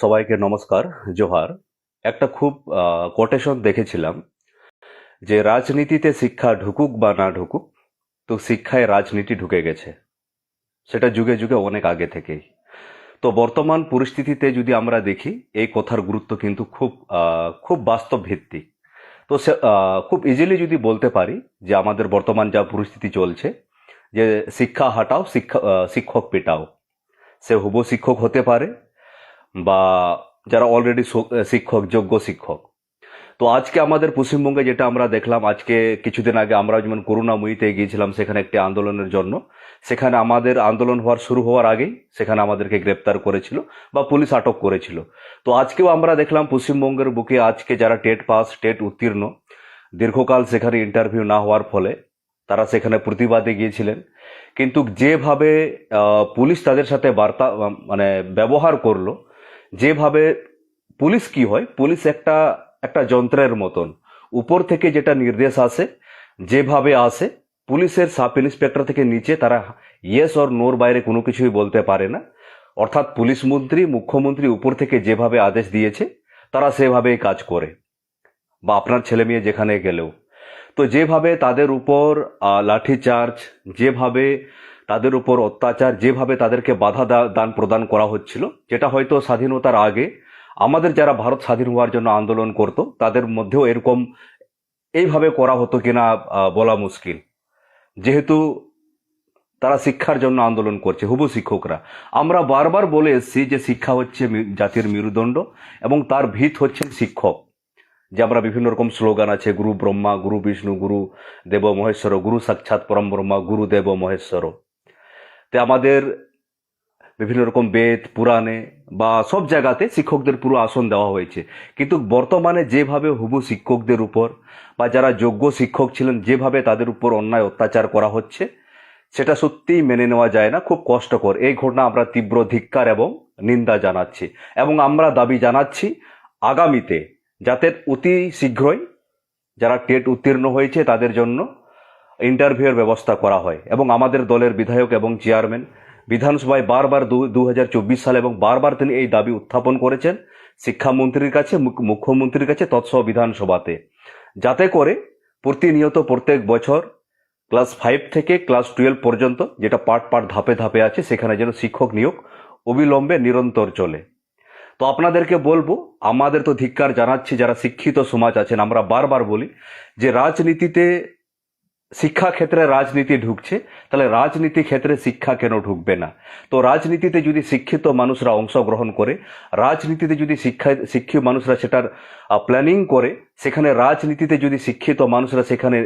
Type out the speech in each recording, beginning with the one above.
সবাইকে নমস্কার, জোহার। একটা খুব কোটেশন দেখেছিলাম যে, রাজনীতিতে শিক্ষা ঢুকুক বা না ঢুকুক, তো শিক্ষায় রাজনীতি ঢুকে গেছে। সেটা যুগে যুগে অনেক আগে থেকেই। তো বর্তমান পরিস্থিতিতে যদি আমরা দেখি, এই কথার গুরুত্ব কিন্তু খুব খুব বাস্তব ভিত্তিক। তো সে খুব ইজিলি যদি বলতে পারি যে, আমাদের বর্তমান যা পরিস্থিতি চলছে, যে, শিক্ষা হাটাও, শিক্ষা শিক্ষক পেটাও। সে হুবো শিক্ষক হতে পারে বা যারা অলরেডি শিক্ষক, যোগ্য শিক্ষক। তো আজকে আমাদের পশ্চিমবঙ্গে যেটা আমরা দেখলাম, আজকে কিছুদিন আগে আমরা যেমন করুণাময়ীতে গিয়েছিলাম, সেখানে একটি আন্দোলনের জন্য। সেখানে আমাদের আন্দোলন হওয়ার, শুরু হওয়ার আগেই সেখানে আমাদেরকে গ্রেপ্তার করেছিল বা পুলিশ আটক করেছিল। তো আজকেও আমরা দেখলাম, পশ্চিমবঙ্গের বুকে আজকে যারা টেট পাস, টেট উত্তীর্ণ, দীর্ঘকাল সেখানে ইন্টারভিউ না হওয়ার ফলে তারা সেখানে প্রতিবাদে গিয়েছিলেন। কিন্তু যেভাবে পুলিশ তাদের সাথে বার্তা মানে ব্যবহার করল যেভাবে পুলিশ কি হয় পুলিশ একটা একটা যন্ত্রের মতন। উপর থেকে যেটা নির্দেশ আসে যেভাবে আসে পুলিশের সাব ইন্সপেক্টর থেকে নিচে তারা ইয়েস অর নোর বাইরে কোনো কিছুই বলতে পারে না। অর্থাৎ পুলিশ মন্ত্রী মুখ্যমন্ত্রী উপর থেকে যেভাবে আদেশ দিয়েছে তারা সেভাবেই কাজ করে। বা আপনার ছেলে মেয়ে যেখানে গেলেও। তো যেভাবে তাদের উপর আহ, লাঠিচার্জ যেভাবে তাদের উপর অত্যাচার যেভাবে তাদেরকে বাধা দান প্রদান করা হচ্ছিল, যেটা হয়তো স্বাধীনতার আগে আমাদের যারা ভারত স্বাধীন হওয়ার জন্য আন্দোলন করত, তাদের মধ্যেও এরকম এইভাবে করা হতো কিনা বলা মুশকিল। যেহেতু তারা শিক্ষার জন্য আন্দোলন করছে হুবু শিক্ষকরা। আমরা বারবার বলে এসেছি যে শিক্ষা হচ্ছে জাতির মেরুদণ্ড এবং তার ভিত হচ্ছেন শিক্ষক। যে আমরা বিভিন্ন রকম স্লোগান আছে, গুরু ব্রহ্মা, গুরু বিষ্ণু, গুরু দেব মহেশ্বর, গুরু সাক্ষাৎ পরম ব্রহ্মা, গুরু দেব মহেশ্বর। তে আমাদের বিভিন্ন রকম বেদ, পুরাণে বা সব জায়গাতে শিক্ষকদের পুরো আসন দেওয়া হয়েছে। কিন্তু বর্তমানে যেভাবে হুবু শিক্ষকদের উপর বা যারা যোগ্য শিক্ষক ছিলেন, যেভাবে তাদের উপর অন্যায় অত্যাচার করা হচ্ছে, সেটা সত্যিই মেনে নেওয়া যায় না। খুব কষ্টকর। এই ঘটনা আমরা তীব্র ধিক্কার এবং নিন্দা জানাচ্ছি এবং আমরা দাবি জানাচ্ছি আগামীতে যাতে অতি শীঘ্রই যারা টেট উত্তীর্ণ হয়েছে তাদের জন্য ইন্টারভিউয়ের ব্যবস্থা করা হয় এবং আমাদের দলের বিধায়ক এবং চেয়ারম্যান বিধানসভায় বারবার দু হাজার চব্বিশ সালে এবং বারবার তিনি এই দাবি উত্থাপন করেছেন শিক্ষামন্ত্রীর কাছে, মুখ- মুখ্যমন্ত্রীর কাছে, তৎসহ বিধানসভাতে। যাতে করে প্রতিনিয়ত প্রত্যেক বছর ক্লাস ফাইভ থেকে ক্লাস টুয়েলভ পর্যন্ত যেটা পার্ট পার্ট ধাপে ধাপে আছে, সেখানে যেন শিক্ষক নিয়োগ অবিলম্বে নিরন্তর চলে। তো আপনাদেরকে বলব, আমাদের তো ধিক্কার জানাচ্ছি যারা শিক্ষিত সমাজ আছেন, আমরা বারবার বলি যে রাজনীতিতে শিক্ষা ক্ষেত্রে রাজনীতি ঢুকছে, তাহলে রাজনীতি ক্ষেত্রে শিক্ষা কেন ঢুকবে না? তো রাজনীতিতে যদি শিক্ষিত মানুষরা অংশগ্রহণ করে, রাজনীতিতে যদি শিক্ষা, শিক্ষিত মানুষরা সেটার প্ল্যানিং করে, সেখানে রাজনীতিতে যদি শিক্ষিত মানুষরা সেখানে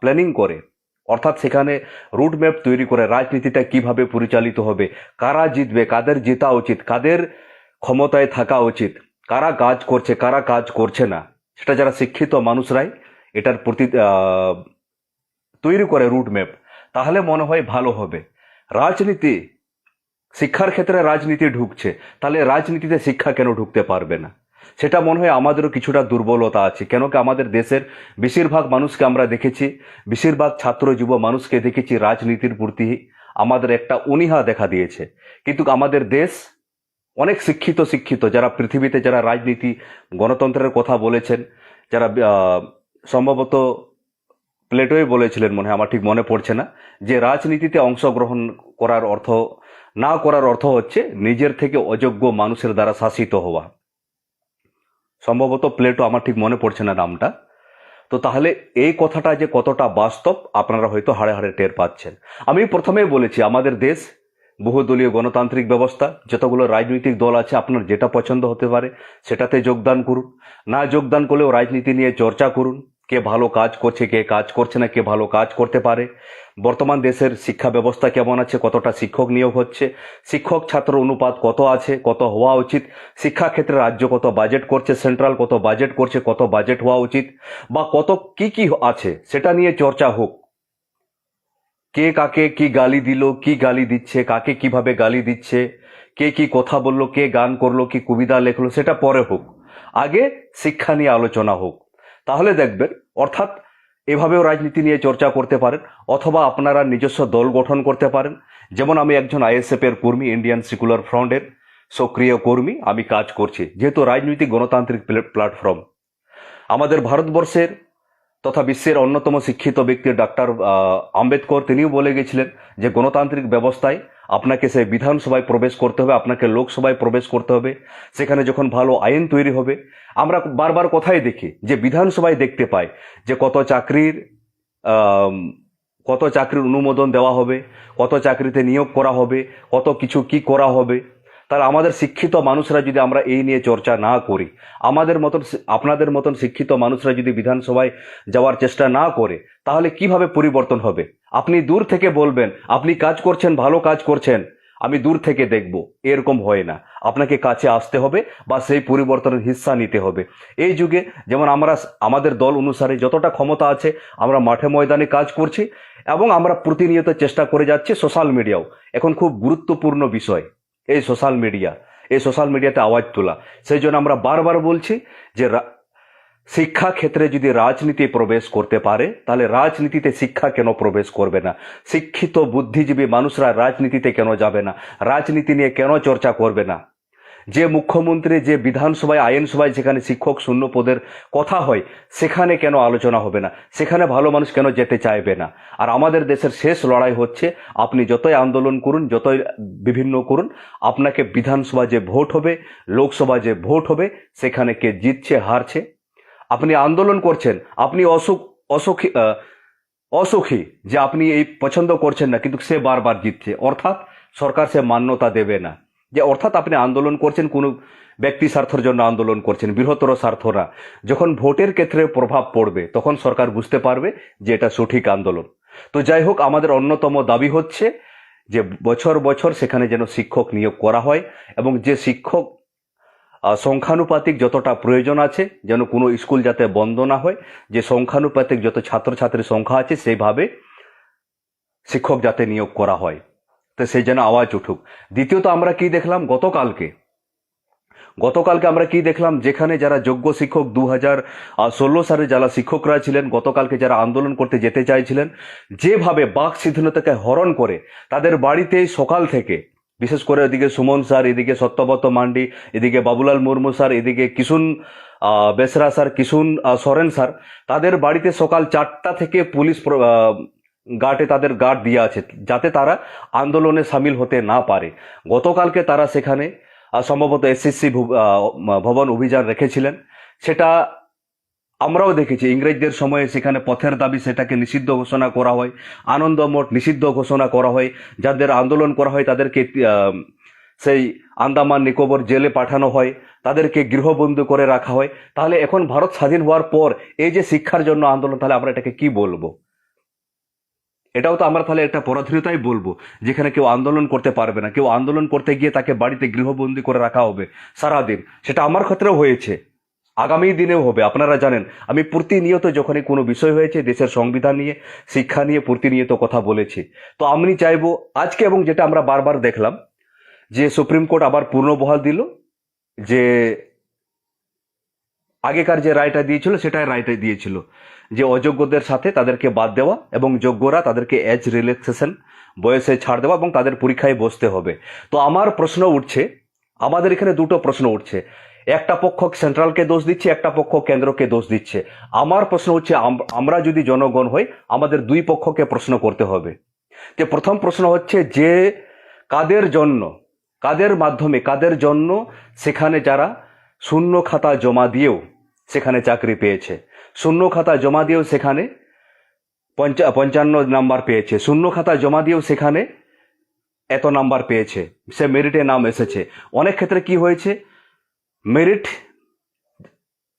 প্ল্যানিং করে, অর্থাৎ সেখানে রুট ম্যাপ তৈরি করে রাজনীতিটা কীভাবে পরিচালিত হবে, কারা জিতবে, কাদের জেতা উচিত, কাদের ক্ষমতায় থাকা উচিত, কারা কাজ করছে, কারা কাজ করছে না, সেটা যারা শিক্ষিত মানুষরাই, এটার প্রতি তৈরি করে রুট ম্যাপ তাহলে মনে হয় ভালো হবে। রাজনীতি, শিক্ষার ক্ষেত্রে রাজনীতি ঢুকছে, তাহলে রাজনীতিতে শিক্ষা কেন ঢুকতে পারবে না? সেটা মনে হয় আমাদেরও কিছুটা দুর্বলতা আছে কেন কি আমাদের দেশের বেশিরভাগ মানুষকে আমরা দেখেছি, বেশিরভাগ ছাত্র যুব মানুষকে দেখেছি রাজনীতির প্রতি আমাদের একটা অনীহা দেখা দিয়েছে। কিন্তু আমাদের দেশ অনেক শিক্ষিত শিক্ষিত, যারা পৃথিবীতে যারা রাজনীতি, গণতন্ত্রের কথা বলেছেন, যারা সম্ভবত প্লেটোই বলেছিলেন মনে হয়, আমার ঠিক মনে পড়ছে না, যে রাজনীতিতে অংশগ্রহণ করার অর্থ, না করার অর্থ হচ্ছে নিজের থেকে অযোগ্য মানুষের দ্বারা শাসিত হওয়া। সম্ভবত প্লেটো আমার ঠিক মনে পড়ছে না নামটা। তো তাহলে এই কথাটা যে কতটা বাস্তব, আপনারা হয়তো হাড়ে হাড়ে টের পাচ্ছেন। আমি প্রথমেই বলেছি, আমাদের দেশ বহুদলীয় গণতান্ত্রিক ব্যবস্থা, যতগুলো রাজনৈতিক দল আছে, আপনার যেটা পছন্দ হতে পারে, সেটাতে যোগদান করুন। না যোগদান করলেও রাজনীতি নিয়ে চর্চা করুন। কে ভালো কাজ করছে, কে কাজ করছে না, কে ভালো কাজ করতে পারে। বর্তমান দেশের শিক্ষা ব্যবস্থা কেমন আছে, কতটা শিক্ষক নিয়োগ হচ্ছে, শিক্ষক ছাত্র অনুপাত কত আছে, কত হওয়া উচিত শিক্ষা ক্ষেত্রে রাজ্য কত বাজেট করছে সেন্ট্রাল কত বাজেট করছে, কত বাজেট হওয়া উচিত, বা কত কি কি আছে, সেটা নিয়ে চর্চা হোক। কে কাকে কি গালি দিল, কি গালি দিচ্ছে, কাকে কীভাবে গালি দিচ্ছে, কে কি কথা বলল, কে গান করল, কি কবিতা লেখলো, সেটা পরে হোক। আগে শিক্ষা নিয়ে আলোচনা হোক। তাহলে দেখবেন, অর্থাৎ এভাবেও রাজনীতি নিয়ে চর্চা করতে পারেন, অথবা আপনারা নিজস্ব দল গঠন করতে পারেন। যেমন আমি একজন আইএসএফের কর্মী, ইন্ডিয়ান সিকুলার ফ্রন্টের সক্রিয় কর্মী, আমি কাজ করছি। যেহেতু রাজনৈতিক গণতান্ত্রিক প্লে- প্ল্যাটফর্ম। আমাদের ভারতবর্ষের তথা বিশ্বের অন্যতম শিক্ষিত ব্যক্তি ডাক্তার আম্বেদকর তিনিও বলে গেছিলেন যে গণতান্ত্রিক ব্যবস্থায় আপনাকে সে বিধানসভায় প্রবেশ করতে হবে, আপনাকে লোকসভায় প্রবেশ করতে হবে, সেখানে যখন ভালো আইন তৈরি হবে, আমরা বারবার কথাই দেখি যে বিধানসভায় দেখতে পাই যে কত চাকরির কত চাকরির অনুমোদন দেওয়া হবে, কত চাকরিতে নিয়োগ করা হবে, কত কিছু কি করা হবে। তাহলে আমাদের শিক্ষিত মানুষরা যদি আমরা এই নিয়ে চর্চা না করি, আমাদের মতন আপনাদের মতন শিক্ষিত মানুষরা যদি বিধানসভায় যাওয়ার চেষ্টা না করে, তাহলে কীভাবে পরিবর্তন হবে? আপনি দূর থেকে বলবেন, আপনি কাজ করছেন, ভালো কাজ করছেন, আমি দূর থেকে দেখব, এরকম হয় না। আপনাকে কাছে আসতে হবে বা সেই পরিবর্তনের হিস্সা নিতে হবে। এই যুগে যেমন আমরা আমাদের দল অনুসারে যতটা ক্ষমতা আছে, আমরা মাঠে ময়দানে কাজ করছি এবং আমরা প্রতিনিয়ত চেষ্টা করে যাচ্ছি সোশ্যাল মিডিয়াও এখন খুব গুরুত্বপূর্ণ বিষয়। এই সোশ্যাল মিডিয়া এই সোশ্যাল মিডিয়াতে আওয়াজ তোলা। সেই জন্য আমরা বারবার বলছি যে শিক্ষা ক্ষেত্রে যদি রাজনীতি প্রবেশ করতে পারে, তাহলে রাজনীতিতে শিক্ষা কেন প্রবেশ করবে না? শিক্ষিত, বুদ্ধিজীবী মানুষরা রাজনীতিতে কেন যাবে না? রাজনীতি নিয়ে কেন চর্চা করবে না? যে মুখ্যমন্ত্রী, যে বিধানসভায়, আইনসভায় যেখানে শিক্ষক শূন্য পদের কথা হয়, সেখানে কেন আলোচনা হবে না? সেখানে ভালো মানুষ কেন যেতে চাইবে না? আর আমাদের দেশের শেষ লড়াই হচ্ছে, আপনি যতই আন্দোলন করুন, যতই বিভিন্ন করুন, আপনাকে বিধানসভা যে ভোট হবে, লোকসভা যে ভোট হবে, সেখানে কে জিতছে, হারছে? আপনি আন্দোলন করছেন, আপনি অসুখ, অসুখী অসুখী যে আপনি এই পছন্দ করছেন না, কিন্তু সে বারবার জিতছে। অর্থাৎ সরকার সে মান্যতা দেবে না। যে অর্থাৎ আপনি আন্দোলন করছেন, কোনো ব্যক্তি স্বার্থের জন্য আন্দোলন করছেন, বৃহত্তর স্বার্থ না যখন ভোটের ক্ষেত্রে প্রভাব পড়বে, তখন সরকার বুঝতে পারবে যে এটা সঠিক আন্দোলন। তো যাই হোক, আমাদের অন্যতম দাবি হচ্ছে যে বছর বছর সেখানে যেন শিক্ষক নিয়োগ করা হয় এবং যে শিক্ষক সংখ্যানুপাতিক যতটা প্রয়োজন আছে, যেন কোনো স্কুল যাতে বন্ধ না হয়, যে সংখ্যানুপাতিক যত ছাত্রছাত্রীর সংখ্যা আছে, সেইভাবে শিক্ষক যাতে নিয়োগ করা হয়। তো সেই যেন আওয়াজ উঠুক। দ্বিতীয়ত আমরা কি দেখলাম? গতকালকে। গতকালকে আমরা কি দেখলাম? যেখানে যারা যোগ্য শিক্ষক দু হাজার ষোলো সালে যারা শিক্ষকরা ছিলেন, গতকালকে যারা আন্দোলন করতে যেতে চাইছিলেন, যেভাবে বাক স্বাধীনতাকে হরণ করে তাদের বাড়িতে সকাল থেকে, বিশেষ করে এদিকে সুমন স্যার, এদিকে সত্যব্রত মান্ডি, এদিকে বাবুলাল মুর্মু স্যার, এদিকে কিশুন বেসরা স্যার কিশুন সরেন স্যার, তাদের বাড়িতে সকাল চারটা থেকে পুলিশ গার্ডে তাদের গার্ড দিয়ে আছে, যাতে তারা আন্দোলনে সামিল হতে না পারে। গতকালকে তারা সেখানে সম্ভবত এসএসসি ভবন অভিযান রেখেছিলেন। সেটা আমরাও দেখেছি। ইংরেজদের সময়ে সেখানে পথের দাবি সেটাকে নিষিদ্ধ ঘোষণা করা হয়, আনন্দ মোট নিষিদ্ধ ঘোষণা করা হয়। যাদের আন্দোলন করা হয় তাদেরকে সেই আন্দামান নিকোবর জেলে পাঠানো হয়, তাদেরকে গৃহবন্দী করে রাখা হয়। তাহলে এখন ভারত স্বাধীন হওয়ার পর এই যে শিক্ষার জন্য আন্দোলন, তাহলে আমরা এটাকে কি বলব? এটাও তো আমরা তাহলে একটা পরাধীনতাই বলব, যেখানে কেউ আন্দোলন করতে পারবে না। কেউ আন্দোলন করতে গিয়ে তাকে বাড়িতে গৃহবন্দী করে রাখা হবে সারাদিন। সেটা আমার ক্ষেত্রেও হয়েছে। আগামী দিনেও হবে, আপনারা জানেন। আমি প্রতিনিয়ত যখনই কোনো বিষয় হয়েছে, দেশের সংবিধান নিয়ে, শিক্ষা নিয়ে প্রতিনিয়ত কথা বলেছি। তো আমি চাইব, আজকে এবং যেটা আমরা বারবার দেখলাম, যে সুপ্রিম কোর্ট আবার পুনর্বহাল দিল, যে আগেকার যে রায়টা দিয়েছিল, সেটাই রায়টা দিয়েছিল। যে অযোগ্যদের সাথে তাদেরকে বাদ দেওয়া এবং যোগ্যরা তাদেরকে এজ রিল্যাক্সেশন বয়সে ছাড় দেওয়া এবং তাদের পরীক্ষায় বসতে হবে। তো আমার প্রশ্ন উঠছে, আমাদের এখানে দুটো প্রশ্ন উঠছে। একটা পক্ষ সেন্ট্রালকে দোষ দিচ্ছে, একটা পক্ষ কেন্দ্রকে দোষ দিচ্ছে। আমার প্রশ্ন হচ্ছে, আম- আমরা যদি জনগণ হই, আমাদের দুই পক্ষকে প্রশ্ন করতে হবে। যে প্রথম প্রশ্ন হচ্ছে যে কাদের জন্য, কাদের মাধ্যমে, কাদের জন্য সেখানে যারা শূন্য খাতা জমা দিয়েও সেখানে চাকরি পেয়েছে? শূন্য খাতা জমা দিয়েও সেখানে পঞ্চা পঞ্চান্ন নাম্বার পেয়েছে। শূন্য খাতা জমা দিয়েও সেখানে এত নাম্বার পেয়েছে। সে মেরিটে নাম এসেছে। অনেক ক্ষেত্রে কি হয়েছে? মেরিট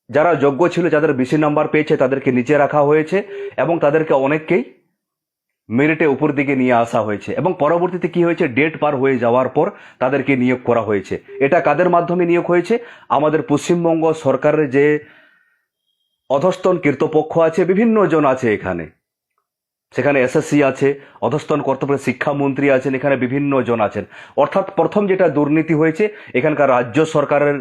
যারা যোগ্য ছিল, যাদের বেশি নাম্বার পেয়েছে, তাদেরকে নিচে রাখা হয়েছে এবং তাদেরকে অনেককেই মেরিটে উপর দিকে নিয়ে আসা হয়েছে এবং পরবর্তীতে কি হয়েছে? ডেট পার হয়ে যাওয়ার পর তাদেরকে নিয়োগ করা হয়েছে। এটা কাদের মাধ্যমে নিয়োগ হয়েছে? আমাদের পশ্চিমবঙ্গ সরকারের যে অধস্তন কীর্তপক্ষ আছে, বিভিন্ন জন আছে এখানে। সেখানে এসএসসি আছে, অধস্তন কর্তব্য শিক্ষামন্ত্রী আছেন, এখানে বিভিন্ন জন আছেন। অর্থাৎ প্রথম যেটা দুর্নীতি হয়েছে, এখানকার রাজ্য সরকারের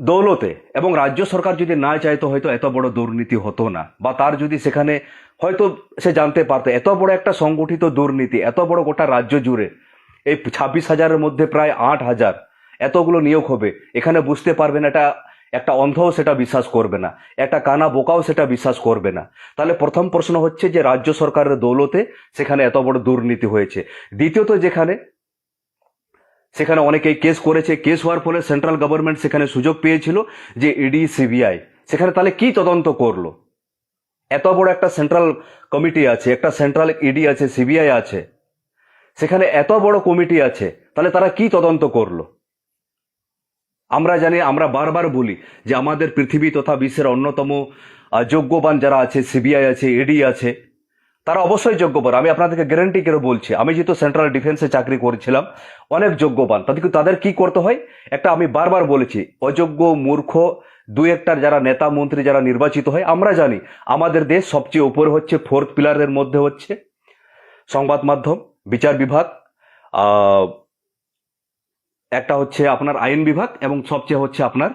দৌলতে। এবং রাজ্য সরকার যদি না চাইতো, হয়তো এত বড় দুর্নীতি হতো না। বা তার যদি সেখানে হয়তো সে জানতে পারতো, এত বড় একটা সংগঠিত দুর্নীতি, এত বড় গোটা রাজ্য জুড়ে, এই ছাব্বিশ হাজারের মধ্যে প্রায় আট হাজার, এতগুলো নিয়োগ হবে। এখানে বুঝতে পারবেন এটা একটা অন্ধও সেটা বিশ্বাস করবে না, একটা কানা বোকাও সেটা বিশ্বাস করবে না। তাহলে প্রথম প্রশ্ন হচ্ছে যে রাজ্য সরকারের দৌলতে সেখানে এত বড় দুর্নীতি হয়েছে। দ্বিতীয়ত যেখানে, সেখানে অনেকেই কেস করেছে। কেস হওয়ার ফলে সেন্ট্রাল গভর্নমেন্ট সেখানে সুযোগ পেয়েছিল যে ইডি সিবিআই সেখানে তাহলে কি তদন্ত করল? এত বড় একটা সেন্ট্রাল কমিটি আছে, একটা সেন্ট্রাল ইডি আছে সিবিআই আছে। সেখানে এত বড় কমিটি আছে, তাহলে তারা কি তদন্ত করল? আমরা জানি, আমরা বারবার বলি যে আমাদের পৃথিবী তথা বিশ্বের অন্যতম যোগ্যবান যারা আছে, সিবিআই আছে ইডি আছে, তারা অবশ্যই যোগ্যবান আমি আপনাদেরকে গ্যারান্টি করে বলছি, আমি যেহেতু সেন্ট্রাল ডিফেন্সে চাকরি করেছিলাম, অনেক যোগ্যবান তাদের কিন্তু তাদের কি করতে হয়? একটা আমি বারবার বলেছি অযোগ্য মূর্খ দু একটার যারা নেতা, মন্ত্রী যারা নির্বাচিত হয়, আমরা জানি আমাদের দেশ সবচেয়ে উপরে হচ্ছে ফোর্থ পিলারের মধ্যে হচ্ছে সংবাদ মাধ্যম, বিচার বিভাগ একটা হচ্ছে আপনার আইন বিভাগ এবং সবচেয়ে হচ্ছে আপনার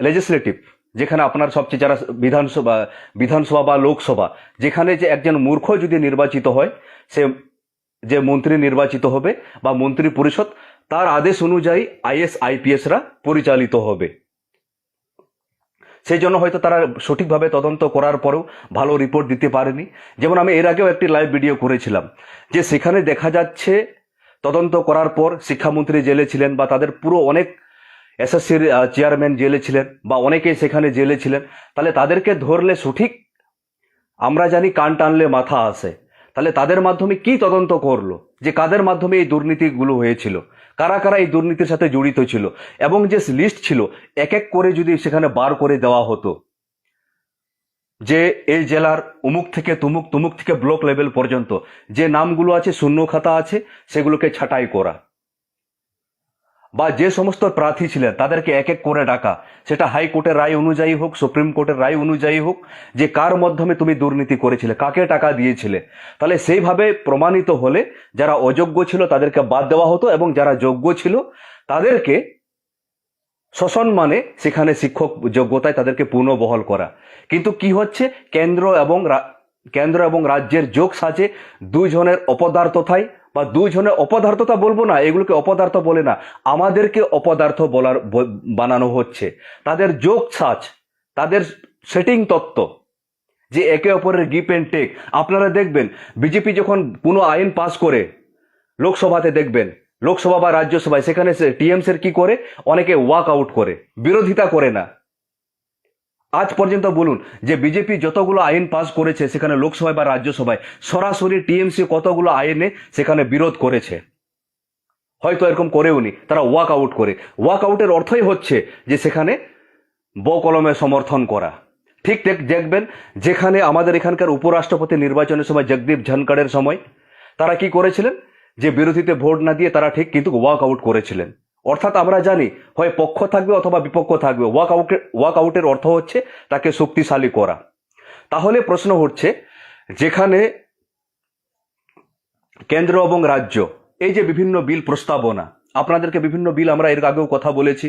লেজিসলেটিভ যেখানে আপনার সবচেয়ে যারা বিধানসভা বিধানসভা বা লোকসভা, যেখানে যে একজন মূর্খ যদি নির্বাচিত হয়, সে যে মন্ত্রী নির্বাচিত হবে বা মন্ত্রী পরিষদ, তার আদেশ অনুযায়ী আইএস আইপিএসরা পরিচালিত হবে। সেই জন্য হয়তো তারা সঠিকভাবে তদন্ত করার পরেও ভালো রিপোর্ট দিতে পারেনি। যেমন আমি এর আগেও একটি লাইভ ভিডিও করেছিলাম, যে সেখানে দেখা যাচ্ছে তদন্ত করার পর শিক্ষামন্ত্রী জেলে ছিলেন বা তাদের পুরো অনেক এসএসসির চেয়ারম্যান জেলে ছিলেন বা অনেকেই সেখানে জেলে ছিলেন। তাহলে তাদেরকে ধরলে সঠিক? আমরা জানি কান টানলে মাথা আসে। তাহলে তাদের মাধ্যমে কি তদন্ত করল? যে কাদের মাধ্যমে এই দুর্নীতিগুলো হয়েছিল? কারা কারা এই দুর্নীতির সাথে জড়িত ছিল? এবং যে লিস্ট ছিল, এক এক করে যদি সেখানে বার করে দেওয়া হতো যে এই জেলার উমুক থেকে তুমুক তুমুক থেকে ব্লক লেভেল পর্যন্ত যে নামগুলো আছে, শূন্য খাতা আছে, সেগুলোকে ছাঁটাই করা। বা যে সমস্ত প্রার্থী ছিলেন, তাদেরকে এক এক করে ডাকা। সেটা হাইকোর্টের রায় অনুযায়ী হোক, সুপ্রিম কোর্টের রায় অনুযায়ী হোক, যে কার মাধ্যমে তুমি দুর্নীতি করেছিলে, কাকে টাকা দিয়েছিলে। তাহলে সেইভাবে প্রমাণিত হলে যারা অযোগ্য ছিল, তাদেরকে বাদ দেওয়া হতো এবং যারা যোগ্য ছিল, তাদেরকে সসম্মানে সেখানে শিক্ষক যোগ্যতায় তাদেরকে পুনর্বহল করা। কিন্তু কি হচ্ছে? কেন্দ্র এবং কেন্দ্র এবং রাজ্যের যোগ সাজে দুজনের অপদার্থতায় বা দুজনের অপদার্থতা বলব না, এগুলোকে অপদার্থ বলে না, আমাদেরকে অপদার্থ বলার বানানো হচ্ছে। তাদের যোগ সাজ, তাদের সেটিং তত্ত্ব, যে একে অপরের গিপ এন্ড টেক আপনারা দেখবেন, বিজেপি যখন কোনো আইন পাস করে, লোকসভাতে দেখবেন লোকসভা বা রাজ্যসভায়, সেখানে টিএমসির কি করে? অনেকে ওয়াক আউট করে, বিরোধিতা করে না। আজ পর্যন্ত বলুন যে বিজেপি যতগুলো আইন পাস করেছে সেখানে লোকসভায় বা রাজ্যসভায়, সরাসরি টিএমসি কতগুলো আইনে সেখানে বিরোধ করেছে? হয়তো এরকম করেও নি, তারা ওয়াক আউট করে। ওয়াক আউটের অর্থই হচ্ছে যে সেখানে বকলমে সমর্থন করা। ঠিক ঠিক দেখবেন যেখানে আমাদের এখানকার উপরাষ্ট্রপতি নির্বাচনের সময়, জগদীপ ধনকড়ের সময়, তারা কি করেছিলেন? যে বিরোধীতে ভোট না দিয়ে তারা ঠিক কিন্তু ওয়াক আউট করেছিলেন। অর্থাৎ আমরা জানি, হয় পক্ষ থাকবে অথবা বিপক্ষ থাকবে ওয়াক আউটের ওয়াক আউটের অর্থ হচ্ছে তাকে শক্তিশালী করা। তাহলে প্রশ্ন হচ্ছে, যেখানে কেন্দ্র এবং রাজ্য, এই যে বিভিন্ন বিল প্রস্তাবনা, আপনাদেরকে বিভিন্ন বিল আমরা এর আগেও কথা বলেছি।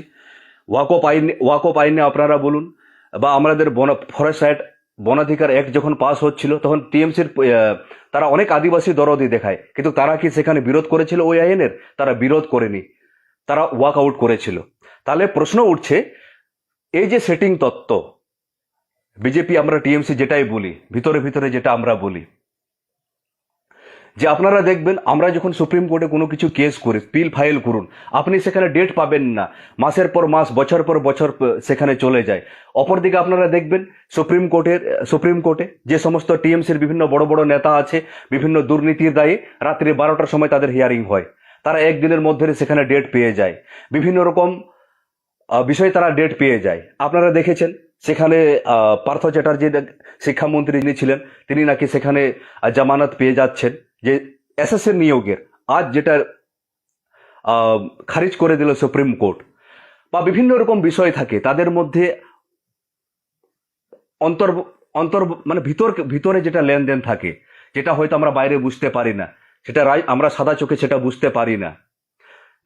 ওয়াকপ আইন ওয়াকপ আইনে আপনারা বলুন, বা আমাদের বন ফরেস্ট বনাধিকার এক যখন পাস হচ্ছিল, তখন টিএমসির তারা অনেক আদিবাসী দরদি দেখায়। কিন্তু তারা কি সেখানে বিরোধ করেছিল ওই আইনের? তারা বিরোধ করেনি। তারা ওয়াক আউট করেছিল। তাহলে প্রশ্ন উঠছে, এই যে সেটিং তত্ত্ব, বিজেপি আমরা টিএমসি যেটাই বলি, ভিতরে ভিতরে যেটা আমরা বলি যে আপনারা দেখবেন, আমরা যখন সুপ্রিম কোর্টে কোনো কিছু কেস করি, পিল ফাইল করুন, আপনি সেখানে ডেট পাবেন না। মাসের পর মাস, বছর পর বছর সেখানে চলে যায়। অপরদিকে আপনারা দেখবেন, সুপ্রিম কোর্টের সুপ্রিম কোর্টে যে সমস্ত টিএমসির বিভিন্ন বড় বড় নেতা আছে, বিভিন্ন দুর্নীতির দায়ে রাত্রি বারোটার সময় তাদের হিয়ারিং হয়। তারা একদিনের মধ্যে সেখানে ডেট পেয়ে যায়। বিভিন্ন রকম বিষয়ে তারা ডেট পেয়ে যায়। আপনারা দেখেছেন, সেখানে পার্থ চ্যাটার্জি, শিক্ষামন্ত্রী যিনি ছিলেন, তিনি নাকি সেখানে জামানত পেয়ে যাচ্ছেন। যে এসএসএর নিয়োগের আজ যেটা খারিজ করে দিল সুপ্রিম কোর্ট বা বিভিন্ন রকম বিষয় থাকে, তাদের মধ্যে অন্তর অন্তর মানে ভিতর, ভিতরে যেটা লেনদেন থাকে, যেটা হয়তো আমরা বাইরে বুঝতে পারি না, সেটা আমরা সাদা চোখে সেটা বুঝতে পারি না।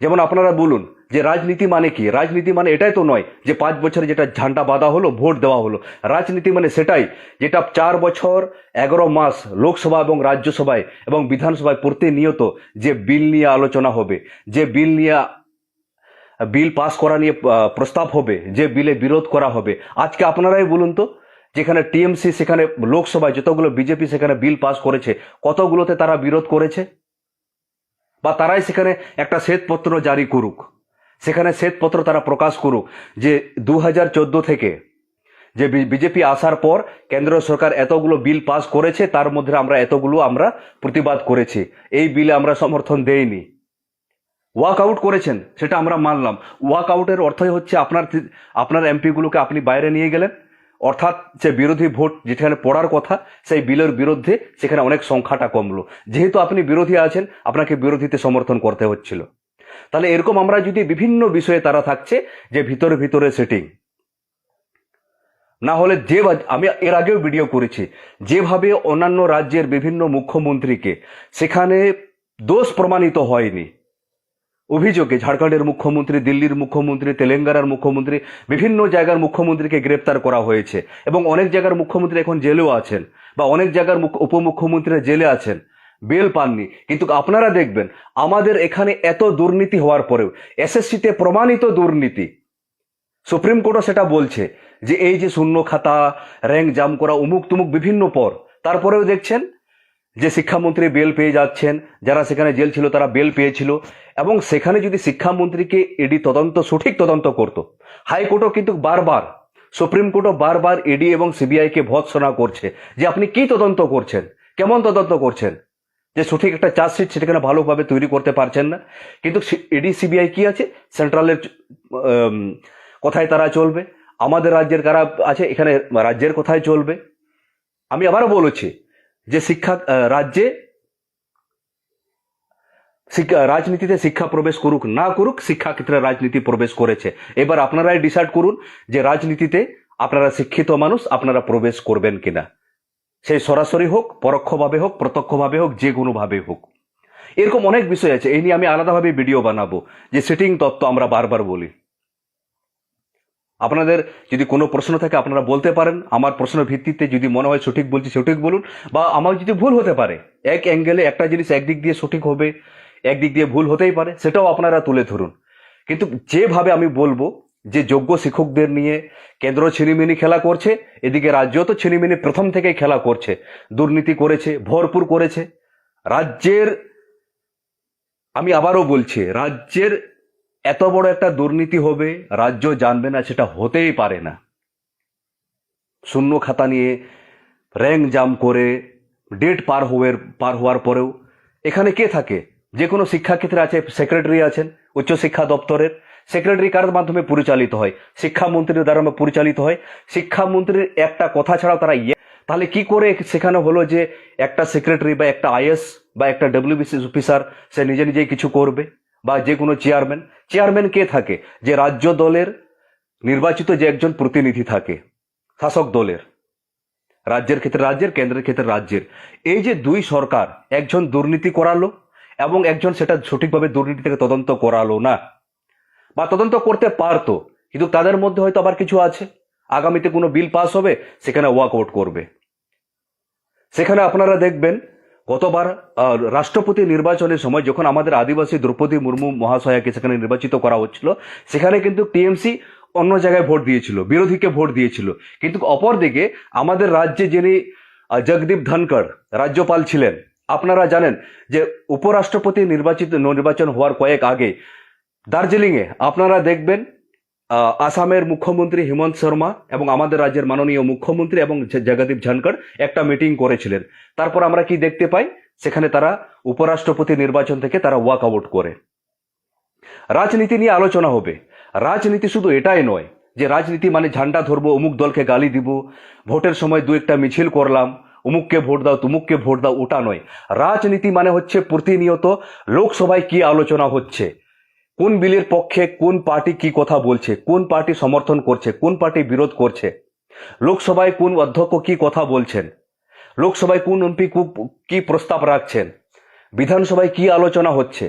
যেমন আপনারা বলুন যে রাজনীতি মানে কি? রাজনীতি মানে এটাই তো নয় যে পাঁচ বছরে যেটা ঝান্ডা বাঁধা হলো, ভোট দেওয়া হলো। রাজনীতি মানে সেটাই যেটা চার বছর, এগারো মাস লোকসভা এবং রাজ্যসভায় এবং বিধানসভায় প্রতিনিয়ত যে বিল নিয়ে আলোচনা হবে, যে বিল নিয়ে, বিল পাস করা নিয়ে প্রস্তাব হবে, যে বিলে বিরোধ করা হবে। আজকে আপনারাই বলুন তো, যেখানে টিএমসি, সেখানে লোকসভায় যতগুলো বিজেপি সেখানে বিল পাস করেছে, কতগুলোতে তারা বিরোধ করেছে? বা তারাই সেখানে একটা শ্বেতপত্র জারি করুক। সেখানে শ্বেতপত্র তারা প্রকাশ করুক যে দু হাজার চোদ্দ থেকে যে বিজেপি আসার পর কেন্দ্র সরকার এতগুলো বিল পাস করেছে, তার মধ্যে আমরা এতগুলো আমরা প্রতিবাদ করেছি। এই বিলে আমরা সমর্থন দেইনি। ওয়াক আউট করেছেন, সেটা আমরা মানলাম। ওয়াক আউটের অর্থই হচ্ছে আপনার আপনার এমপিগুলোকে আপনি বাইরে নিয়ে গেলেন। অর্থাৎ যে বিরোধী ভোট যেখানে পড়ার কথা, সেই বিলের বিরুদ্ধে সেখানে অনেক সংখ্যাটা কমলো। যেহেতু আপনি বিরোধী আছেন, আপনাকে বিরোধীতে সমর্থন করতে হচ্ছিল। তাহলে এরকম আমরা যদি বিভিন্ন বিষয়ে তারা থাকছে, যে ভিতরে ভিতরে সেটিং না হলে যে আমি এর আগেও ভিডিও করেছি, যেভাবে অন্যান্য রাজ্যের বিভিন্ন মুখ্যমন্ত্রীকে, সেখানে দোষ প্রমাণিত হয়নি। অভিযোগে ঝাড়খণ্ডের মুখ্যমন্ত্রী, দিল্লির মুখ্যমন্ত্রী, তেলেঙ্গানার মুখ্যমন্ত্রী, বিভিন্ন জায়গার মুখ্যমন্ত্রীকে গ্রেপ্তার করা হয়েছে এবং অনেক জায়গার মুখ্যমন্ত্রী এখন জেলেও আছেন বা অনেক জায়গার মুখ্য- উপমুখ্যমন্ত্রীরা জেলে আছেন, বেল পাননি। কিন্তু আপনারা দেখবেন, আমাদের এখানে এত দুর্নীতি হওয়ার পরেও এসএসসিতে প্রমাণিত দুর্নীতি। সুপ্রিম কোর্টও সেটা বলছে যে এই যে শূন্য খাতা, র্যাঙ্ক জাম করা উমুক তুমুক বিভিন্ন পর, তারপরেও দেখছেন যে শিক্ষামন্ত্রী বেল পেয়ে যাচ্ছেন, যারা সেখানে জেল ছিল তারা বেল পেয়েছিল, এবং সেখানে যদি শিক্ষামন্ত্রীকে ইডি তদন্ত, সঠিক তদন্ত করত, হাইকোর্টও কিন্তু বারবার, সুপ্রিম কোর্টও বারবার ইডি এবং সিবিআইকে ভৎসনা করছে যে আপনি কি তদন্ত করছেন, কেমন তদন্ত করছেন, যে সঠিক একটা চার্জশিট সেটাকে ভালোভাবে তৈরি করতে পারছেন না। কিন্তু ইডি সিবিআই কি আছে? সেন্ট্রালের কথায় তারা চলবে। আমাদের রাজ্যের কারা আছে? এখানে রাজ্যের কথায় চলবে। আমি আবারও বলেছি যে শিক্ষা রাজ্যে রাজনীতিতে শিক্ষা প্রবেশ করুক, না করুক, শিক্ষা ক্ষেত্রে রাজনীতি প্রবেশ করেছে। এবার আপনারাই ডিসাইড করুন যে রাজনীতিতে আপনারা শিক্ষিত মানুষ, আপনারা প্রবেশ করবেন কিনা। সেই সরাসরি হোক, পরোক্ষভাবে হোক, প্রত্যক্ষভাবে হোক, যে কোনোভাবে হোক। এরকম অনেক বিষয় আছে, এই নিয়ে আমি আলাদাভাবে ভিডিও বানাবো, যে সিটিং তত্ত্ব আমরা বারবার বলি। আপনাদের যদি কোনো প্রশ্ন থাকে আপনারা বলতে পারেন, আমার প্রশ্নের ভিত্তিতে যদি মনে হয় সঠিক বলছি সঠিক বলুন, বা আমার যদি ভুল হতে পারে, এক অ্যাঙ্গেলে একটা জিনিস একদিক দিয়ে সঠিক হবে, একদিক দিয়ে ভুল হতেই পারে, সেটাও আপনারা তুলে ধরুন। কিন্তু যেভাবে আমি বলব, যে যোগ্য শিক্ষকদের নিয়ে কেন্দ্র ছিনিমিনি খেলা করছে, এদিকে রাজ্য তো ছিনিমিনি প্রথম থেকেই খেলা করছে, দুর্নীতি করেছে, ভরপুর করেছে, রাজ্যের, আমি আবারও বলছি, রাজ্যের এত বড় একটা দুর্নীতি হবে, রাজ্য জানবে না, সেটা হতেই পারে না। শূন্য খাতা নিয়ে র্যাঙ্ক জাম করে, ডেট পার হওয়ার পার হওয়ার পরেও, এখানে কে থাকে? যে কোনো শিক্ষাক্ষেত্রে আছে, সেক্রেটারি আছেন উচ্চশিক্ষা দপ্তরের, সেক্রেটারি কার মাধ্যমে পরিচালিত হয়? শিক্ষামন্ত্রীর দ্বারা পরিচালিত হয়। শিক্ষামন্ত্রীর একটা কথা ছাড়াও তারা ইয়ে তাহলে কি করে সেখানে হলো যে একটা সেক্রেটারি বা একটা আইএস বা একটা ডব্লিউবিসি অফিসার, সে নিজে নিজেই কিছু করবে? বা যে কোনো চেয়ারম্যান চেয়ারম্যান কে থাকে? যে রাজ্য দলের নির্বাচিত যে একজন প্রতিনিধি থাকে, শাসক দলের। রাজ্যের ক্ষেত্রে রাজ্যের, কেন্দ্রের ক্ষেত্রে রাজ্যের। এই যে দুই সরকার, একজন দুর্নীতি করালো এবং একজন সেটা সঠিকভাবে দুর্নীতি থেকে তদন্ত করালো না। বা তদন্ত করতে পারতো, কিন্তু তাদের মধ্যে হয়তো আবার কিছু আছে। আগামীতে কোনো বিল পাস হবে, সেখানে ওয়াক আউট করবে। সেখানে আপনারা দেখবেন গতবার আহ, রাষ্ট্রপতি নির্বাচনের সময় যখন আমাদের আদিবাসী দ্রৌপদী মুর্মু মহাশয়াকে সেখানে নির্বাচিত করা হচ্ছিল সেখানে কিন্তু টিএমসি অন্য জায়গায় ভোট দিয়েছিল বিরোধীকে ভোট দিয়েছিল। কিন্তু অপরদিকে আমাদের রাজ্যে যিনি জগদীপ ধনকর রাজ্যপাল ছিলেন আপনারা জানেন যে উপরাষ্ট্রপতি নির্বাচিত নির্বাচন হওয়ার কয়েক আগে দার্জিলিংয়ে আপনারা দেখবেন আসামের মুখ্যমন্ত্রী হেমন্ত শর্মা এবং আমাদের রাজ্যের মাননীয় মুখ্যমন্ত্রী এবং জগদীপ ধনকর একটা মিটিং করেছিলেন। তারপর আমরা কি দেখতে পাই? সেখানে তারা উপরাষ্ট্রপতি নির্বাচন থেকে তারা ওয়াক আউট করে। রাজনীতি নিয়ে আলোচনা হবে। রাজনীতি শুধু এটাই নয় যে রাজনীতি মানে ঝান্ডা ধরবো, অমুক দলকে গালি দিব, ভোটের সময় দু একটা মিছিল করলাম, অমুককে ভোট দাও, তুমুককে ভোট দাও, ওটা নয়। রাজনীতি মানে হচ্ছে প্রতিনিয়ত লোকসভায় কি আলোচনা হচ্ছে কোন বিলের পক্ষে কোন পার্টি কি কথা বলছে, কোন পার্টি সমর্থন করছে, কোন পার্টি বিরোধ করছে, লোকসভায় কোন অধ্যক্ষ কি কথা বলছেন, লোকসভায় কোন এমপি কি প্রস্তাব রাখছেন, বিধানসভায় কি আলোচনা হচ্ছে?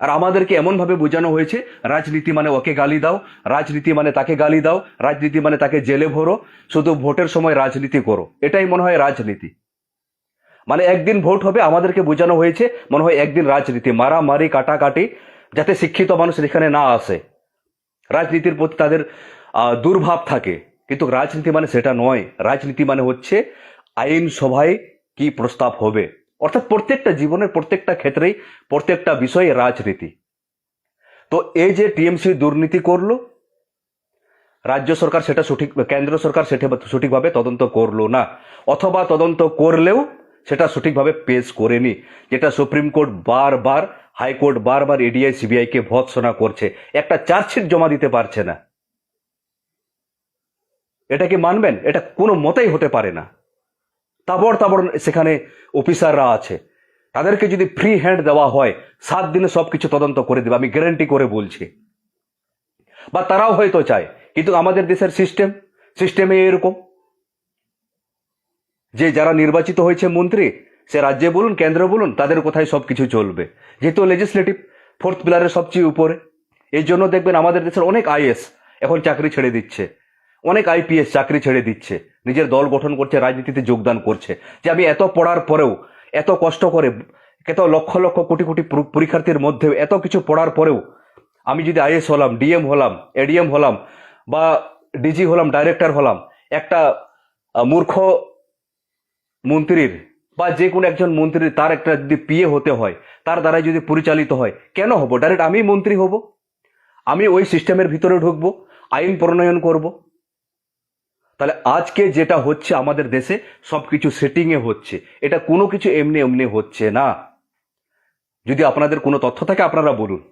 আর আমাদেরকে এমনভাবে বোঝানো হয়েছে, রাজনীতি মানে ওকে গালি দাও, রাজনীতি মানে তাকে গালি দাও, রাজনীতি মানে তাকে জেলে ভরো, শুধু ভোটের সময় রাজনীতি করো, এটাই মনে হয় রাজনীতি। মানে একদিন ভোট হবে, আমাদেরকে বোঝানো হয়েছে, মনে হয় একদিন রাজনীতি, মারামারি, কাটাকাটি যাতে শিক্ষিত মানুষ এখানে না আসে। রাজনীতির প্রতি তাদের দুর্ভাব থাকে। কিন্তু রাজনীতি মানে সেটা নয়। রাজনীতি মানে হচ্ছে আইন সভায় কি প্রস্তাব হবে। অর্থাৎ প্রত্যেকটা জীবনের প্রত্যেকটা ক্ষেত্রেই প্রত্যেকটা বিষয়ে রাজনীতি। তো এই যে টিএমসি দুর্নীতি করল, রাজ্য সরকার সেটা সঠিক, কেন্দ্র সরকার সেটা সঠিকভাবে তদন্ত করল না। অথবা তদন্ত করলেও সেটা সঠিকভাবে পেশ করেনি। যেটা সুপ্রিম কোর্ট বারবার হাইকোর্ট বারবার এডিআই সিবিআই কে ভৎসনা করছে। একটা চার্জশিট জমা দিতে পারছে না। এটা কি মানবেন? এটা কোনো মতেই হতে পারে না। তাবড় তাবড় সেখানে অফিসাররা আছে। তাদেরকে যদি ফ্রি হ্যান্ড দেওয়া হয়, সাত দিনে সবকিছু তদন্ত করে দেবে। আমি গ্যারান্টি করে বলছি। বা তারাও হয়তো চায়। কিন্তু আমাদের দেশের সিস্টেম, সিস্টেমে এরকম। যে যারা নির্বাচিত হয়েছে মন্ত্রী সে রাজ্যে বলুন, কেন্দ্র বলুন, তাদের কোথায় সব কিছু চলবে? যেহেতু লেজিসলেটিভ ফোর্থ পিলারের সবচেয়ে উপরে। এই জন্য দেখবেন আমাদের দেশের অনেক আইএস এখন চাকরি ছেড়ে দিচ্ছে। অনেক আইপিএস চাকরি ছেড়ে দিচ্ছে। নিজের দল গঠন করছে, রাজনীতিতে যোগদান করছে। যে আমি এত পড়ার পরেও, এত কষ্ট করে, এত লক্ষ লক্ষ কোটি কোটি পরীক্ষার্থীর মধ্যেও, এত কিছু পড়ার পরেও, আমি যদি আইএস হলাম ডিএম হলাম এডিএম হলাম, বা ডিজি হলাম, ডাইরেক্টর হলাম, একটা মূর্খ মন্ত্রীর বা যে কোনো একজন মন্ত্রীর, তার একটা যদি পিএ হতে হয়, তার দ্বারাই যদি পরিচালিত হয়, কেন হব? ডাইরেক্ট আমি মন্ত্রী হব? আমি ওই সিস্টেমের ভিতরে ঢুকবো, আইন প্রণয়ন করব? তাহলে আজকে যেটা হচ্ছে আমাদের দেশে সব কিছু সেটিংয়ে হচ্ছে। এটা কোনো কিছু এমনি এমনি হচ্ছে না। যদি আপনাদের কোনো তথ্য থাকে, আপনারা বলুন।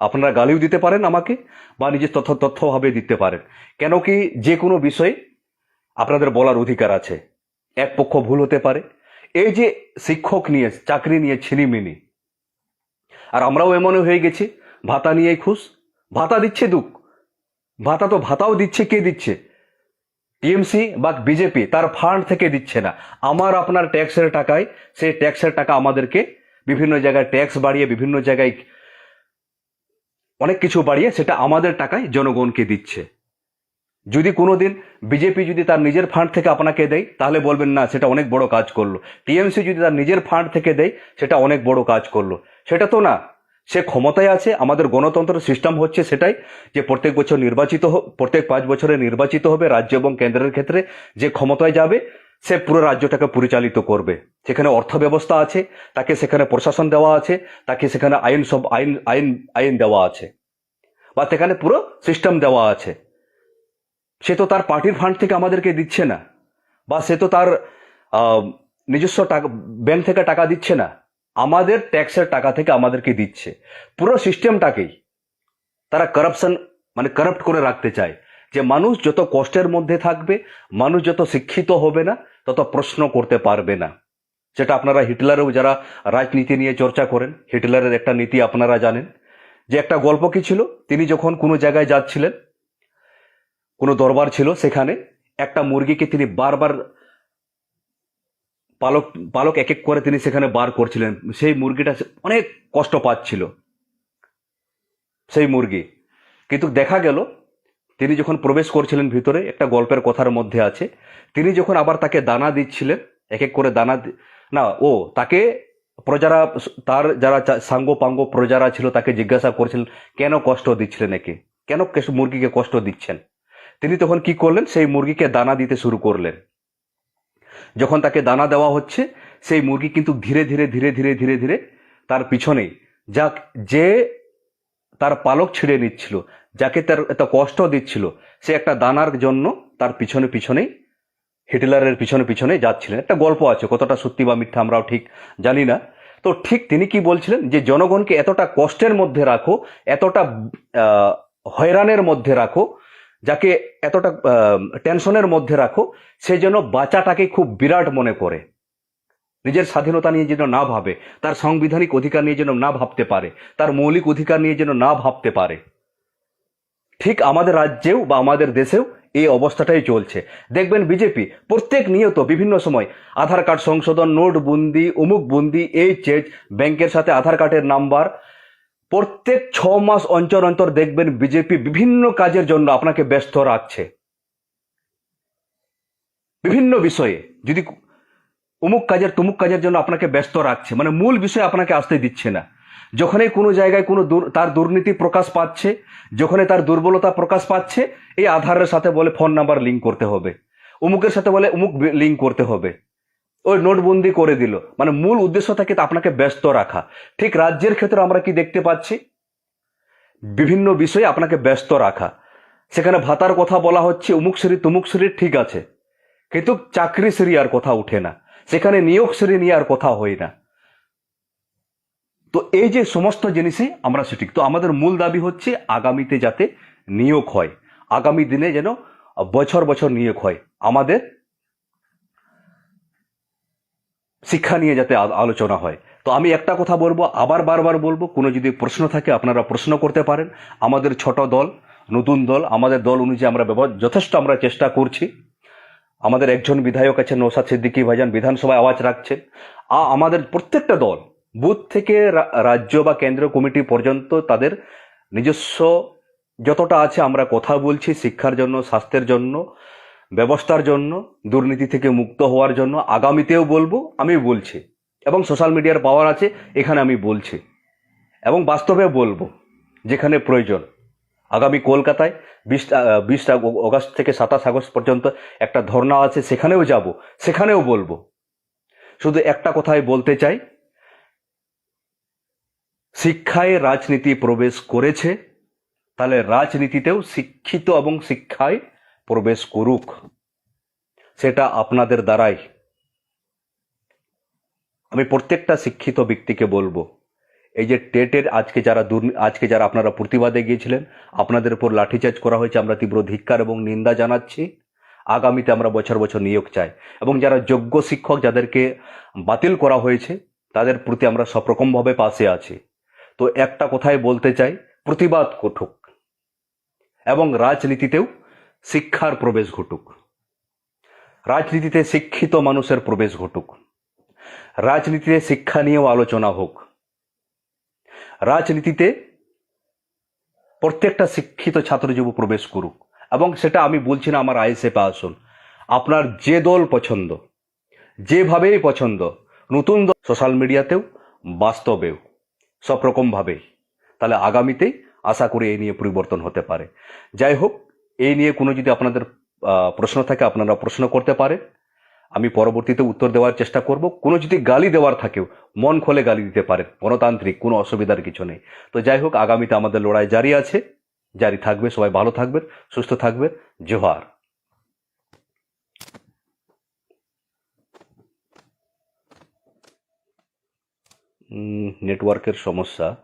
আপনারা গালিও দিতে পারেন আমাকে, বা নিজের তথ্য তথ্যভাবে দিতে পারেন। কেন কি যে কোনো বিষয়ে আপনাদের বলার অধিকার আছে। এক পক্ষ ভুল হতে পারে এই যে শিক্ষক নিয়ে, চাকরি নিয়ে ছিনিমিনি। আর আমরাও এমন হয়ে গেছি, ভাতা নিয়েই খুশ। ভাতা দিচ্ছে দুঃখ ভাতা তো ভাতাও দিচ্ছে, কে দিচ্ছে? টিএমসি বা বিজেপি, তার ফান্ড থেকে দিচ্ছে না। আমার আপনার ট্যাক্সের টাকায়, সেই ট্যাক্সের টাকা আমাদেরকে বিভিন্ন জায়গায় ট্যাক্স বাড়িয়ে, বিভিন্ন জায়গায় অনেক কিছু বাড়িয়ে, সেটা আমাদের টাকায় জনগণকে দিচ্ছে। যদি কোনোদিন বিজেপি যদি তার নিজের ফান্ড থেকে আপনাকে দেয়, তাহলে বলবেন, না, সেটা অনেক বড় কাজ করল। টিএমসি যদি তার নিজের ফান্ড থেকে দেয়, সেটা অনেক বড় কাজ করল। সেটা তো না, সে ক্ষমতায় আছে, আমাদের গণতন্ত্র সিস্টেম হচ্ছে সেটাই যে প্রত্যেক বছর নির্বাচিত প্রত্যেক পাঁচ বছরে নির্বাচিত হবে রাজ্য এবং কেন্দ্রের ক্ষেত্রে যে ক্ষমতায় যাবে, সে পুরো রাজ্যটাকে পরিচালিত করবে। সেখানে অর্থ ব্যবস্থা আছে, তাকে সেখানে প্রশাসন দেওয়া আছে, তাকে সেখানে আইন সব, আইন আইন আইন দেওয়া আছে। বা সেখানে পুরো সিস্টেম দেওয়া আছে। সে তো তার পার্টির ফান্ড থেকে আমাদেরকে দিচ্ছে না, বা সে তো তার নিজস্ব টাকা ব্যাংক থেকে টাকা দিচ্ছে না, আমাদের ট্যাক্সের টাকা থেকে আমাদেরকে দিচ্ছে। পুরো সিস্টেমটাকেই তারা কারাপশন মানে কারাপ্ট করে রাখতে চায়, যে মানুষ যত কষ্টের মধ্যে থাকবে, মানুষ যত শিক্ষিত হবে না, তত প্রশ্ন করতে পারবে না। যেটা আপনারা হিটলারেও যারা রাজনীতি নিয়ে চর্চা করেন, হিটলারের একটা নীতি আপনারা জানেন, যে একটা গল্প কি ছিল, তিনি যখন কোনো জায়গায় যাচ্ছিলেন কোনো দরবার ছিল সেখানে। একটা মুরগিকে তিনি বারবার পালক পালক এক এক করে তিনি সেখানে বার করছিলেন। সেই মুরগিটা অনেক কষ্ট পাচ্ছিল, সেই মুরগি। কিন্তু দেখা গেল, তিনি যখন প্রবেশ করছিলেন ভিতরে, একটা গল্পের কথার মধ্যে আছে, তিনি যখন আবার তাকে দানা দিচ্ছিলেন, এক এক করে দানা না, ও তাকে প্রজারা, তার যারা সাঙ্গ পাঙ্গ প্রজারা ছিল তাকে জিজ্ঞাসা করছিলেন, কেন কষ্ট দিচ্ছিলেন একে? কেন মুরগিকে কষ্ট দিচ্ছেন? তিনি তখন কি করলেন? সেই মুরগিকে দানা দিতে শুরু করলেন। যখন তাকে দানা দেওয়া হচ্ছে, সেই মুরগি কিন্তু ধীরে ধীরে ধীরে ধীরে ধীরে ধীরে তার পিছনেই, যাক যে তার পালক ছিঁড়ে নিচ্ছিল, যাকে তার এত কষ্ট দিচ্ছিল, সে একটা দানার জন্য তার পিছনে পিছনেই, হিটলারের পিছনে পিছনে যাচ্ছিলেন। একটা গল্প আছে, কতটা সত্যি বা মিথ্যা আমরাও ঠিক জানি না। তো ঠিক তিনি কি বলছিলেন? যে জনগণকে এতটা কষ্টের মধ্যে রাখো, এতটা হয়রানের মধ্যে রাখো যাকে এতটা টেনশনের মধ্যে রাখো, সে যেন বাচ্চাটাকে খুব বিরাট মনে করে। নিজের স্বাধীনতা নিয়ে যেন না ভাবে, তার সাংবিধানিক অধিকার নিয়ে যেন না ভাবতে পারে, তার মৌলিক অধিকার নিয়ে যেন না ভাবতে পারে। ঠিক আমাদের রাজ্যেও বা আমাদের দেশেও এই অবস্থাটাই চলছে। দেখবেন বিজেপি প্রত্যেক নিয়ত বিভিন্ন সময় আধার কার্ড সংশোধন, নোট বন্দি, অমুক বন্দি এই চেঞ্জ ব্যাংকের সাথে আধার কার্ডের নাম্বার প্রত্যেক ছ মাস অন্তর অন্তর দেখবেন বিজেপি বিভিন্ন কাজের জন্য আপনাকে ব্যস্ত রাখছে। বিভিন্ন বিষয়ে, যদি অমুক কাজের তুমুক কাজের জন্য আপনাকে ব্যস্ত রাখছে মানে মূল বিষয় আপনাকে আসতে দিচ্ছে না। যখনই কোনো জায়গায় কোনো তার দুর্নীতি প্রকাশ পাচ্ছে, যখনই তার দুর্বলতা প্রকাশ পাচ্ছে, এই আধারের সাথে বলে ফোন নাম্বার লিঙ্ক করতে হবে। অমুকের সাথে বলে অমুক লিঙ্ক করতে হবে। ওই নোটবন্দি করে দিল। মানে মূল উদ্দেশ্য থাকে আপনাকে ব্যস্ত রাখা। ঠিক রাজ্যের ক্ষেত্রে আমরা কি দেখতে পাচ্ছি? বিভিন্ন বিষয়ে আপনাকে ব্যস্ত রাখা। সেখানে ভাতার কথা বলা হচ্ছে অমুক শ্রী তুমুক শ্রী ঠিক আছে। কিন্তু চাকরি শ্রী আর কথা উঠে না। সেখানে নিয়োগ শ্রী নিয়ে আর কথা হয় না। তো এই যে সমস্ত জিনিসই আমরা সঠিক। তো আমাদের মূল দাবি হচ্ছে আগামীতে যাতে নিয়োগ হয়। আগামী দিনে যেন বছর বছর নিয়োগ হয়। আমাদের শিক্ষা নিয়ে যাতে আলোচনা হয়। তো আমি একটা কথা বলব, আবার বারবার বলব, কোনো যদি প্রশ্ন থাকে আপনারা প্রশ্ন করতে পারেন। আমাদের ছোট দল, নতুন দল, আমাদের দল অনুযায়ী আমরা ব্যব- যথেষ্ট আমরা চেষ্টা করছি। আমাদের একজন বিধায়ক আছেন নৌসাদ সিদ্দিকী ভাইজান, বিধানসভায় আওয়াজ রাখছেন। আমাদের প্রত্যেকটা দল, বুথ থেকে রাজ্য বা কেন্দ্রীয় কমিটি পর্যন্ত তাদের নিজস্ব যতটা আছে আমরা কথা বলছি, শিক্ষার জন্য, স্বাস্থ্যের জন্য। ব্যবস্থার জন্য, দুর্নীতি থেকে মুক্ত হওয়ার জন্য আগামীতেও বলব, আমি বলছি। এবং সোশ্যাল মিডিয়ার পাওয়ার আছে, এখানে আমি বলছি। এবং বাস্তবে বলব, যেখানে প্রয়োজন। আগামী কলকাতায় বিশ বিশ অগস্ট থেকে সাতাশ আগস্ট পর্যন্ত একটা ধর্ণা আছে, সেখানেও যাব, সেখানেও বলব। শুধু একটা কথাই বলতে চাই। শিক্ষায় রাজনীতি প্রবেশ করেছে, তাহলে রাজনীতিতেও শিক্ষিত এবং শিক্ষায় প্রবেশ করুক, সেটা আপনাদের দ্বারাই। আমি প্রত্যেকটা শিক্ষিত ব্যক্তিকে বলব, এই যে টেটের আজকে যারা আজকে যারা আপনারা প্রতিবাদে গিয়েছিলেন, আপনাদের উপর লাঠিচার্জ করা হয়েছে, আমরা তীব্র ধিক্কার এবং নিন্দা জানাচ্ছি। আগামীতে আমরা বছর বছর নিয়োগ চাই। এবং যারা যোগ্য শিক্ষক যাদেরকে বাতিল করা হয়েছে, তাদের প্রতি আমরা সব রকমভাবে পাশে আছি। তো একটা কথাই বলতে চাই, প্রতিবাদ ঘটুক। এবং রাজনীতিতেও শিক্ষার প্রবেশ ঘটুক। রাজনীতিতে শিক্ষিত মানুষের প্রবেশ ঘটুক। রাজনীতিতে শিক্ষা নিয়েও আলোচনা হোক। রাজনীতিতে প্রত্যেকটা শিক্ষিত ছাত্র যুব প্রবেশ করুক এবং সেটা আমি বলছি না আমার আইএসএ আসুন আপনার যে দল পছন্দ, যেভাবেই পছন্দ, নতুন সোশ্যাল মিডিয়াতেও, বাস্তবেও সব রকমভাবেই তাহলে আগামীতেই আশা করি এই নিয়ে পরিবর্তন হতে পারে। যাই হোক এই নিয়ে কোনো যদি আপনাদের প্রশ্ন থাকে, আপনারা প্রশ্ন করতে পারেন। আমি পরবর্তীতে উত্তর দেওয়ার চেষ্টা করব। কোনো যদি গালি দেওয়ার থাকেও, মন খোলে গালি দিতে পারেন। গণতান্ত্রিক, কোনো অসুবিধার কিছু নেই। তো যাই হোক, আগামীতে আমাদের লড়াই জারি আছে। জারি থাকবে, সবাই ভালো থাকবেন, সুস্থ থাকবেন। জোহার। নেটওয়ার্কের সমস্যা।